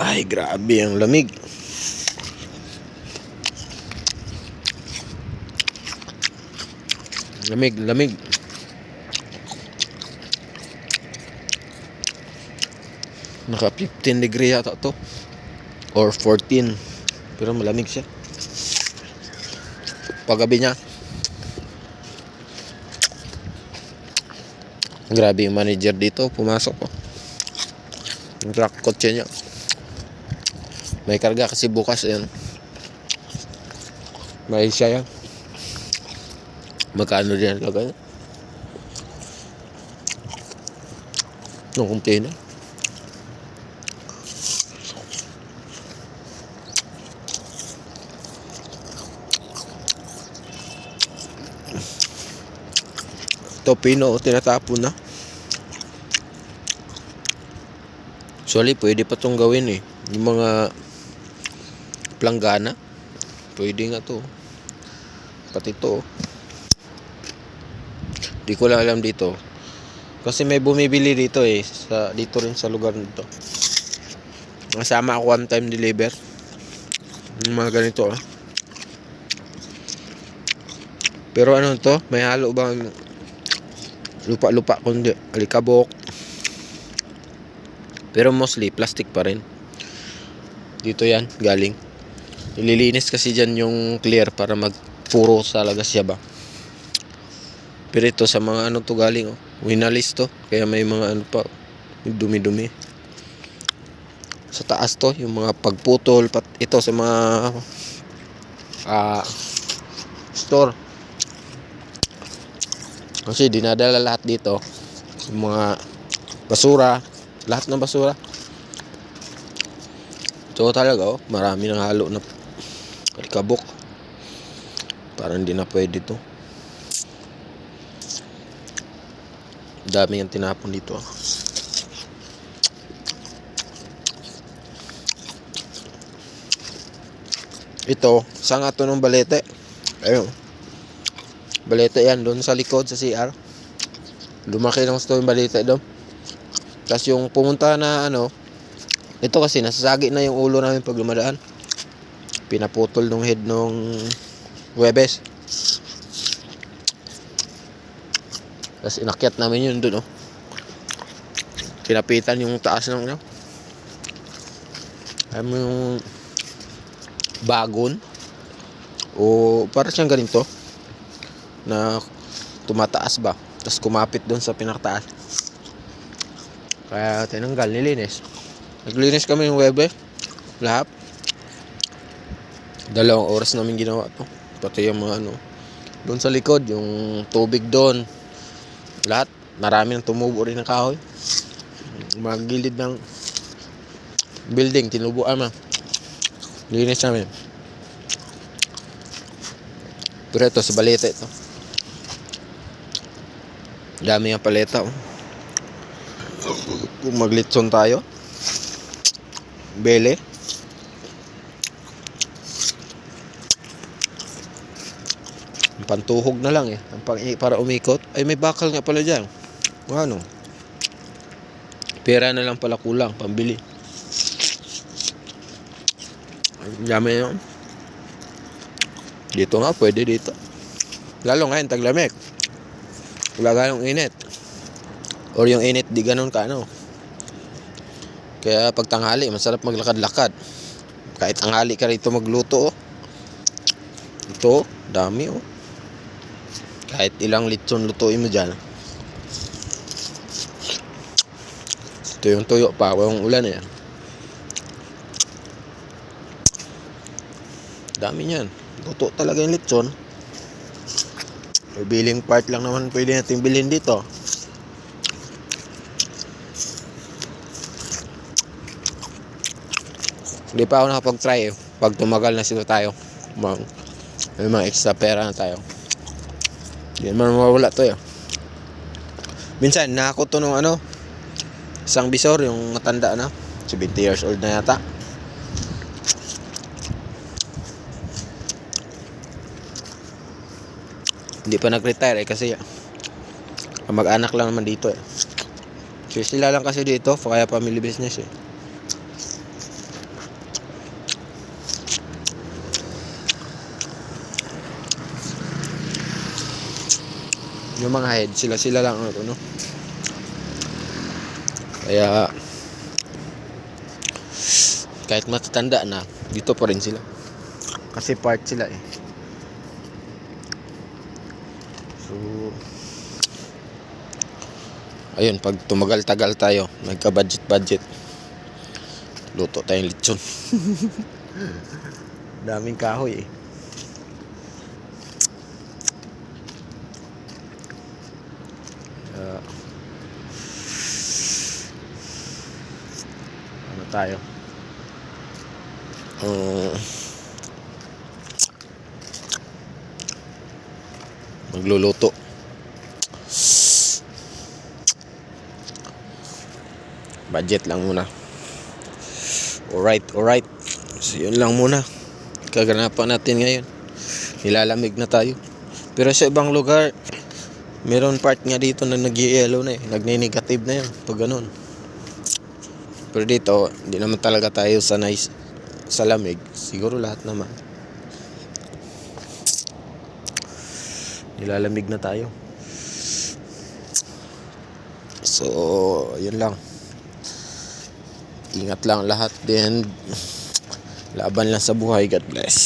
Ay, grabe ang lamig. Lamig, lamig. Naka 15 degree yata to. Or 14. Pero malamig siya. Paggabi niya. Grabe yung manager dito. Pumasok ko. Yung truck kotse niya. May karga kasi bukas yan. May siya yan. Magkano din ang lagay? Nung container. Ito pino tinatapon na. Actually, pwede pa tong gawin eh. Yung mga planggana. Pwede nga to. Pati to. Di ko lang alam dito. Kasi may bumibili dito eh. Sa, dito rin sa lugar nito. Nasama ako one time deliver. Yung mga ganito ah. Pero ano to? May halo bang lupa-lupa kundi alikabok. Pero mostly plastic pa rin. Dito yan, galing. Ililinis kasi dyan yung clear para magpuro talaga siya ba. Pero ito sa mga ano to galing oh. Winalis to. Kaya may mga ano pa. yung Dumi-dumi. Sa taas to. Yung mga pagputol. Pat, ito sa mga ah store. Kasi dinadala lahat dito. Yung mga basura. Lahat ng basura. Ito talaga oh. Marami nang halo na kabok. Parang hindi na pwede to. Dami yung tinapon dito. ah. Ito, saan nga to ng balete? Ayun. Balete yan, doon sa likod, sa CR. Lumaki ng gusto yung balete doon. Tapos yung pumunta na ano, ito kasi nasasagi na yung ulo namin pag lumadaan. Pinaputol nung head nung Webes. Tapos inakyat namin yun dun, oh. Kinapitan yung taas ng, ano. Alam mo yung bagon. O para siyang ganito. Na tumataas ba. Tapos kumapit dun sa pinakataas. Kaya tinanggal, nilinis. Naglinis kami ng webe. Lahat. Dalawang oras namin ginawa to. Pati yung mga ano. Doon sa likod, yung tubig doon. Lahat. Marami nang tumubo rin ng kahoy. Mga gilid ng building, tinubuan man. Linis namin. Pero ito, sa baleta ito. Dami ang paleta. Oh. Kung maglitson tayo. Bele. Pantuhog na lang eh. Pang- para umikot. Ay, may bakal nga pala dyan. Ano? Pera na lang pala kulang. Pambili. Dami yun. Dito nga, pwede dito. Lalo ngayon, taglamig. Wala ganong init. Or yung init, di ganun ka, ano. Kaya pag tanghali, masarap maglakad-lakad. Kahit tanghali ka rito magluto, oh. Ito, dami, oh. Kahit ilang litson lutuin mo dyan. Ito yung tuyo pa, yung ulan eh. Dami niyan. Luto talaga yung litson. May billing part lang naman pwede natin bilhin dito. Hindi pa ako nakapag-try eh. Pag tumagal na sila tayo. Mang, may mga extra pera na tayo. Naman mawawala to eh. Minsan, nakako to nung ano, isang bisor, yung matanda na. 70 years old na yata. Hindi pa nag-retire eh kasi mag-anak lang naman dito eh. Kasi sila lang kasi dito, kaya family business eh. Yung mga head, sila sila lang ano, no? Kaya kahit matatanda na, dito pa rin sila. Kasi part sila eh. So Ayun, pag tumagal-tagal tayo, nagka-budget-budget. Luto tayong lechon. Daming kahoy eh. Tayo? Um, magluluto. Budget lang muna. Alright, alright. So, yun lang muna. Kaganapan natin ngayon. Nilalamig na tayo. Pero sa ibang lugar, meron part nga dito na nag-yellow na eh. Nagne-negative na yun. Pag ganun. Pero dito, hindi naman talaga tayo sanay sa lamig. Siguro lahat naman. Nilalamig na tayo. So, yun lang. Ingat lang lahat din. Laban lang sa buhay. God bless.